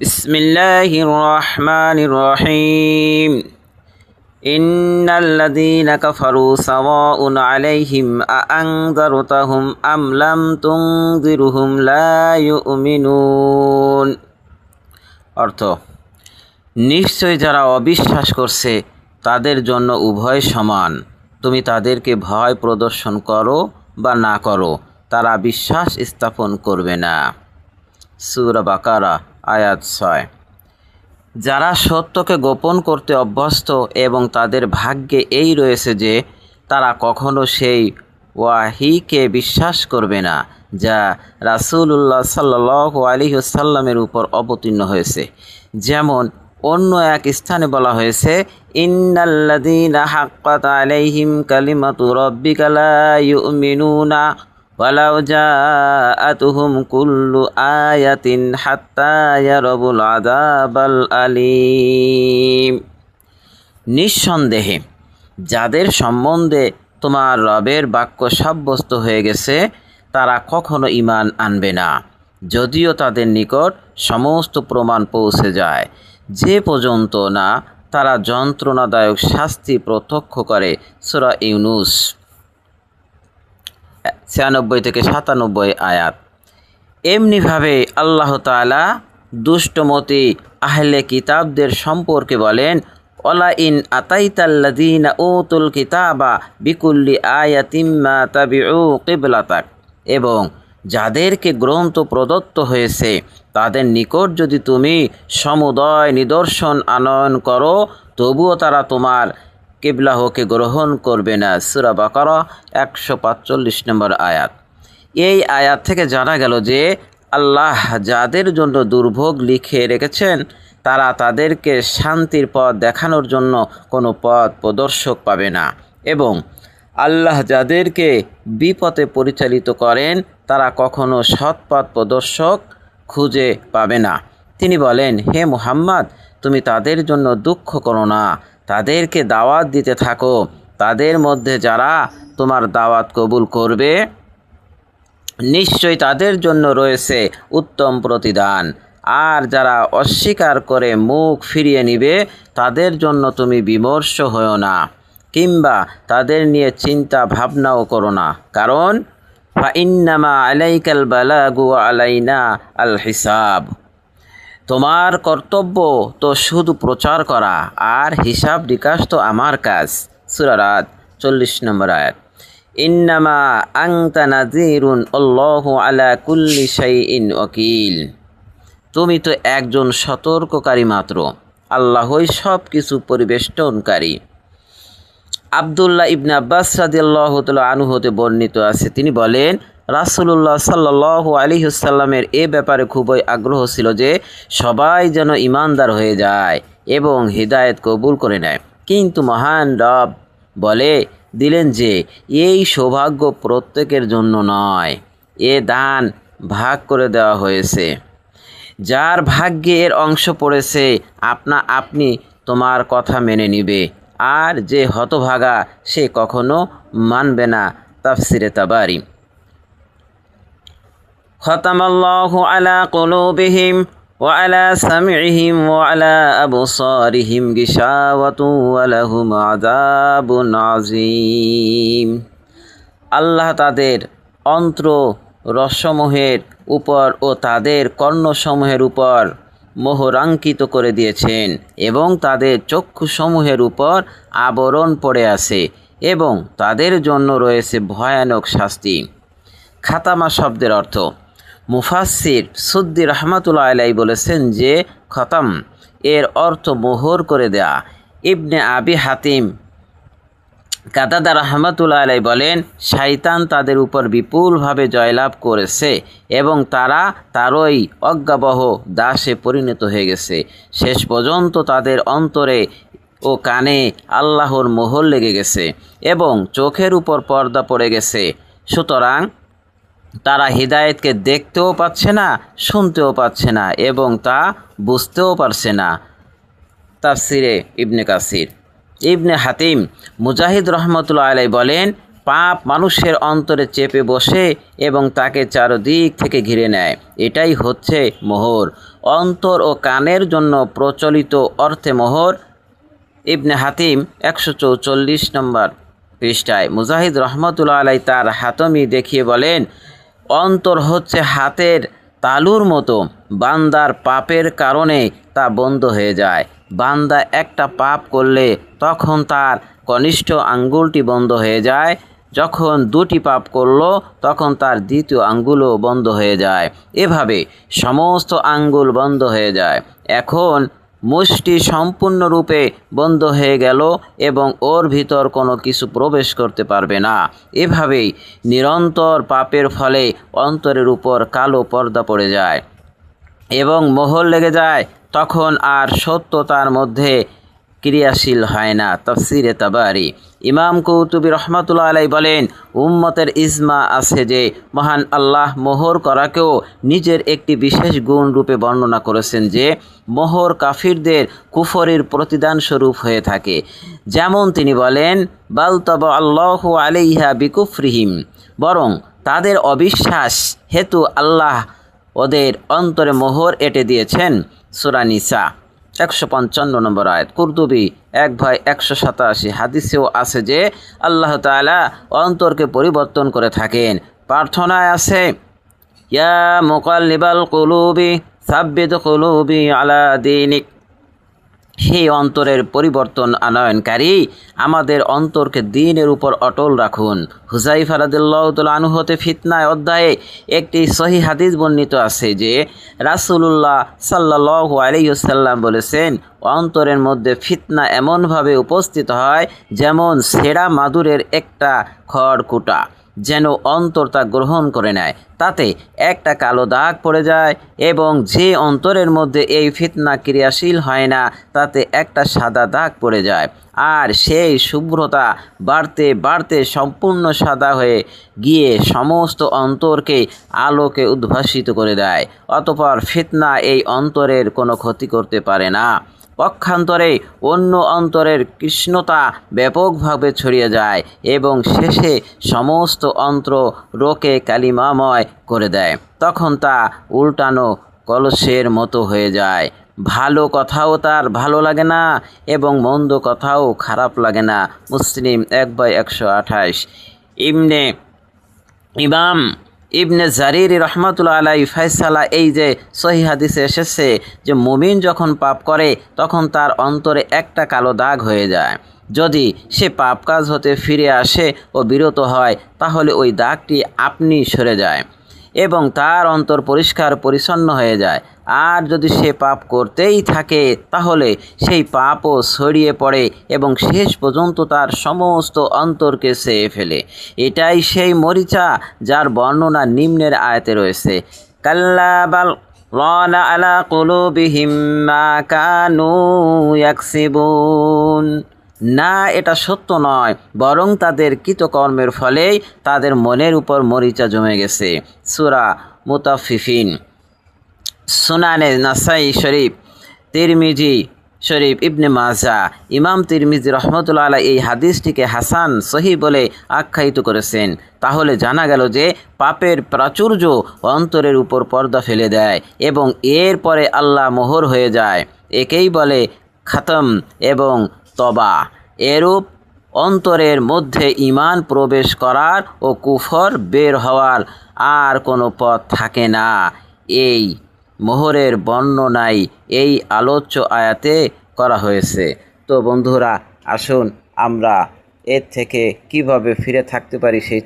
بسم الله الرحمن الرحيم إن الذين كفروا سواء عليهم أأنذرتهم أم لم تنذرهم لا يؤمنون অর্থ নিশ্চয় যারা অবিশ্বাস করছে তাদের জন্য উভয় সমান তুমি তাদেরকে ভয় প্রদর্শন করো বা না করো তারা বিশ্বাস স্থাপন করবে না সুরা বাকারা আয়াত ছয়। যারা সত্যকে গোপন করতে অভ্যস্ত এবং তাদের ভাগ্যে এই রয়েছে যে, তারা কখনো সেই ওয়াহিকে বিশ্বাস করবে না, যা রাসূলুল্লাহ সাল্লাহ আলিহাসাল্লামের উপর অবতীর্ণ হয়েছে। যেমন অন্য এক স্থানে বলা হয়েছে, ইন্নাল্লাযীনা হাক্কাত আলাইহিম কালিমাতু রাব্বিকা লা ইউমিনুনা। ওয়ালাউ জাআতুহুম কুল্লু আয়াতিন হাত্তা ইয়ারাবুল আযাবাল আলীম নিঃসন্দেহে যাদের সম্বন্ধে তোমার রবের বাক্য সাব্যস্ত হয়ে গেছে, তারা কখনো ইমান আনবে না। যদিও তাদের নিকট সমস্ত প্রমাণ পৌঁছে যায়, যে পর্যন্ত না তারা যন্ত্রণাদায়ক শাস্তি প্রত্যক্ষ করে সুরা ইউনুস। ছিয়ানব্বই থেকে সাতানব্বই আয়াত। এমনিভাবে আল্লাহ তালা দুষ্টমতি আহলে কিতাবদের সম্পর্কে বলেন, ওলা আতাইতাল্লাদিনা উতুল কিতাবা বিকুল্লি আয়াতিম্মা তাবিউ কিবলাতাক। এবং যাদেরকে গ্রন্থ প্রদত্ত হয়েছে, তাদের নিকট যদি তুমি সমুদয় নিদর্শন আনয়ন করো, তবুও তারা তোমার কিবলাহকে গ্রহণ করবে না। সুরা বাকারা, একশো পাঁচচল্লিশ নম্বর আয়াত। এই আয়াত থেকে জানা গেল যে, আল্লাহ যাদের জন্য দুর্ভোগ লিখে রেখেছেন, তারা তাদেরকে শান্তির পথ দেখানোর জন্য কোনো পথ প্রদর্শক পাবে না। এবং আল্লাহ যাদেরকে বিপথে পরিচালিত করেন, তারা কখনো সৎপথ প্রদর্শক খুঁজে পাবে না। তিনি বলেন, হে মুহাম্মদ, তুমি তাদের জন্য দুঃখ করো না। তাদেরকে দাওয়াত দিতে থাকো। তাদের মধ্যে যারা তোমার দাওয়াত কবুল করবে, নিশ্চয়ই তাদের জন্য রয়েছে উত্তম প্রতিদান। আর যারা অস্বীকার করে মুখ ফিরিয়ে নিবে, তাদের জন্য তুমি বিমর্ষ হও না, কিংবা তাদের নিয়ে চিন্তা ভাবনাও করো না। কারণ ইন্নামা আলাইকাল বালাগু আলাইনা আল হিসাব। তোমার কর্তব্য তো শুধু প্রচার করা, আর হিসাব বিকাশ তো আমার কাজ। সুরারাত চল্লিশ নম্বর আয়াত। ইন্নামা আংতা নাজিরুন অল্লাহ আলা কুল্লি ইন ওকিল তুমি তো একজন সতর্ককারী মাত্র, আল্লাহই সব কিছু পরিবেষ্টনকারী। আবদুল্লাহ ইবনে আব্বাস রাদিয়াল্লাহ তাল আনু হতে বর্ণিত আছে, তিনি বলেন রাসুল্লাহ সাল্লাহ আলিহসাল্লামের এ ব্যাপারে খুবই আগ্রহ ছিল যে সবাই যেন ইমানদার হয়ে যায় এবং হৃদায়ত কবুল করে নেয়। কিন্তু মহান রব বলে, দিলেন যে, এই সৌভাগ্য প্রত্যেকের জন্য নয়, এ দান ভাগ করে দেওয়া হয়েছে। যার ভাগ্যে এর অংশ পড়েছে, আপনা আপনি তোমার কথা মেনে নিবে, আর যে হতভাগা সে কখনো মানবে না, তাফসিরে তাবারি ختم الله على قلوبهم وعلى سمعهم وعلى أبصارهم غشاوة ولهم عذاب عظيم আল্লাহ তাদের অন্ত্র রসমূহের উপর ও তাদের কর্ণসমূহের উপর মোহরাঙ্কিত করে দিয়েছেন এবং তাদের চক্ষুসমূহের উপর আবরণ পড়ে আছে এবং তাদের জন্য রয়েছে ভয়ানক শাস্তি খাতামা শব্দের অর্থ মুফাসির সুদ্দি রহমাতুল্লাহ আলাই বলেছেন যে, খতম। এর অর্থ মোহর করে দেয়া। ইবনে আবি হাতিম কাদাদা রহমতুল্লাহ আলাই বলেন শাইতান তাদের উপর বিপুলভাবে জয়লাভ করেছে এবং তারা তারই অজ্ঞাবহ দাসে পরিণত হয়ে গেছে। শেষ পর্যন্ত তাদের অন্তরে ও কানে আল্লাহর মোহর লেগে গেছে এবং চোখের উপর পর্দা পড়ে গেছে। সুতরাং তারা হৃদায়তকে দেখতেও পাচ্ছে না, শুনতেও পাচ্ছে না এবং তা বুঝতেও পারছে না। তাফসিরে ইবনে কাসির। ইবনে হাতিম মুজাহিদ রহমতুল্লাহ আলাই বলেন, পাপ মানুষের অন্তরে চেপে বসে এবং তাকে চারদিক থেকে ঘিরে নেয়। এটাই হচ্ছে মোহর। অন্তর ও কানের জন্য প্রচলিত অর্থে মোহর। ইবনে হাতিম একশো চৌচল্লিশ নম্বর পৃষ্ঠায় মুজাহিদ রহমতুল্লাহ আলাই তার হাতমি দেখিয়ে বলেন অন্তর হচ্ছে হাতের তালুর মতো। বান্দার পাপের কারণে তা বন্ধ হয়ে যায়। বান্দা একটা পাপ করলে তখন তার কনিষ্ঠ আঙ্গুলটি বন্ধ হয়ে যায়। যখন দুটি পাপ করল, তখন তার দ্বিতীয় আঙ্গুলও বন্ধ হয়ে যায়। এভাবে সমস্ত আঙ্গুল বন্ধ হয়ে যায়। এখন মুষ্টি সম্পূর্ণরূপে বন্ধ হয়ে গেল এবং ওর ভিতর কোনো কিছু প্রবেশ করতে পারবে না। এভাবেই নিরন্তর পাপের ফলে অন্তরের উপর কালো পর্দা পড়ে যায় এবং মোহর লেগে যায়। তখন আর সত্য তার মধ্যে ক্রিয়াশীল হয় না। তফসিরে তাবারি ইমাম কৌতুবী রহমতুল্লাহ আলাই বলেন, উম্মতের ইজমা আছে যে, মহান আল্লাহ মোহর করাকেও নিজের একটি বিশেষ গুণ রূপে বর্ণনা করেছেন যে, মোহর কাফিরদের কুফরের প্রতিদান স্বরূপ হয়ে থাকে। যেমন তিনি বলেন, বাল তব আল্লাহ আলাইহা বিকুফরিহিম বরং তাদের অবিশ্বাস হেতু আল্লাহ ওদের অন্তরে মোহর এঁটে দিয়েছেন। সুরানিসা একশো পঞ্চান্ন নম্বর আয়াত, কুরতুবি এক ভাই একশো সাতাশি। হাদিসেও আছে যে আল্লাহ তালা অন্তরকে পরিবর্তন করে থাকেন। প্রার্থনায় আছে, ইয়া মোকাল্লিবাল কলুবি সাব্বিদ কলুবি আলা দিনিক। সেই অন্তরের পরিবর্তন আনয়নকারী, আমাদের অন্তরকে দিনের উপর অটল রাখুন। হুজাই ফারাদুল্লাহতুল আনুহতে ফিতনায় অধ্যায়ে একটি সহি হাদিস বর্ণিত আছে যে, রাসুলুল্লাহ সাল্লাহ আলাইসাল্লাম বলেছেন, অন্তরের মধ্যে ফিতনা এমনভাবে উপস্থিত হয় যেমন সেরা মাদুরের একটা খড়কুটা। যেন অন্তর তা গ্রহণ করে নেয়। তাতে একটা কালো দাগ পড়ে যায় এবং যে অন্তরের মধ্যে এই ফিতনা ক্রিয়াশীল হয় না, তাতে একটা সাদা দাগ পড়ে যায়। আর সেই শুভ্রতা বাড়তে বাড়তে সম্পূর্ণ সাদা হয়ে গিয়ে সমস্ত অন্তরকে আলোকে উদ্ভাসিত করে দেয়। অতপর ফিতনা এই অন্তরের কোনো ক্ষতি করতে পারে না। পক্ষান্তরে অন্য অন্তরের কৃষ্ণতা ব্যাপকভাবে ছড়িয়ে যায় এবং শেষে সমস্ত অন্ত্র রোকে কালিমাময় করে দেয়। তখন তা উল্টানো কলসের মতো হয়ে যায়। ভালো কথাও তার ভালো লাগে না এবং মন্দ কথাও খারাপ লাগে না। মুসলিম এক বাই একশো আঠাশ। ইমনে ইমাম ইবনে জারির রহমতুল্লা আলাই ফাইসালা এই যে সহি হাদিসে এসেছে যে মুমিন যখন পাপ করে, তখন তার অন্তরে একটা কালো দাগ হয়ে যায়। যদি সে পাপ কাজ হতে ফিরে আসে ও বিরত হয়, তাহলে ওই দাগটি আপনি সরে যায়। এবং তার অন্তর পরিষ্কার পরিচ্ছন্ন হয়ে যায়। আর যদি সে পাপ করতেই থাকে, তাহলে সেই পাপও ছড়িয়ে পড়ে এবং শেষ পর্যন্ত তার সমস্ত অন্তরকে সেয়ে ফেলে। এটাই সেই মরিচা যার বর্ণনা নিম্নের আয়তে রয়েছে। কাল্লাবাল আলা মা কানু ইয়াকসিবুন। না, এটা সত্য নয়। বরং তাদের কৃতকর্মের ফলেই তাদের মনের উপর মরিচা জমে গেছে। সুরা মুতাফিফিন সুনানে নাসাই শরীফ, তিরমিজি শরীফ ইবনে মাজা। ইমাম তিরমিজি রহমতুল্লা আলাই এই হাদিসটিকে হাসান সহি বলে আখ্যায়িত করেছেন। তাহলে জানা গেল যে, পাপের প্রাচুর্য অন্তরের উপর পর্দা ফেলে দেয় এবং এর পরে আল্লাহ মোহর হয়ে যায়। একেই বলে খাতম এবং তবা এরূপ অন্তরের মধ্যে ইমান প্রবেশ করার ও কুফর বের হওয়ার আর কোনো পথ থাকে না। এই মোহরের বর্ণনাই এই আলোচ্য আয়াতে করা হয়েছে। তো বন্ধুরা, আসুন আমরা এর থেকে কীভাবে ফিরে থাকতে পারি সেই